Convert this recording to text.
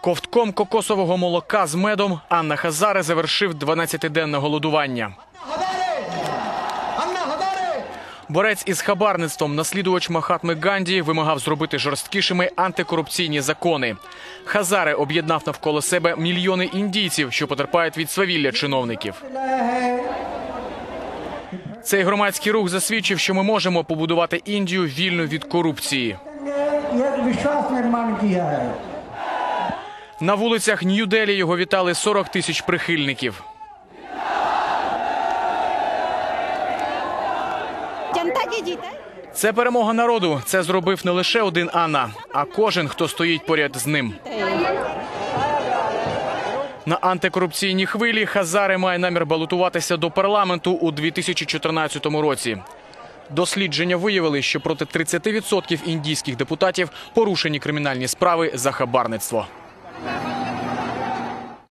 Ковтком кокосового молока з медом Анна Хазаре завершив 12-денне голодування. Борець із хабарництвом, наслідувач Махатми Ганді, вимагав зробити жорсткішими антикорупційні закони. Хазаре об'єднав навколо себе мільйони індійців, що потерпають від свавілля чиновників. Цей громадський рух засвідчив, що ми можемо побудувати Індію вільну від корупції. एक विश्वास निर्माण किया है На вулицях Нью-Делі його вітали 40 тисяч прихильників. जनता की जीत है Це перемога народу. Це зробив не лише один Анна, а кожен, хто стоїть поряд з ним. На антикорупційній хвилі Хазари має намір балотуватися до парламенту у 2014 році. Дослідження виявили, що проти 30% індійських депутатів порушені кримінальні справи за хабарництво.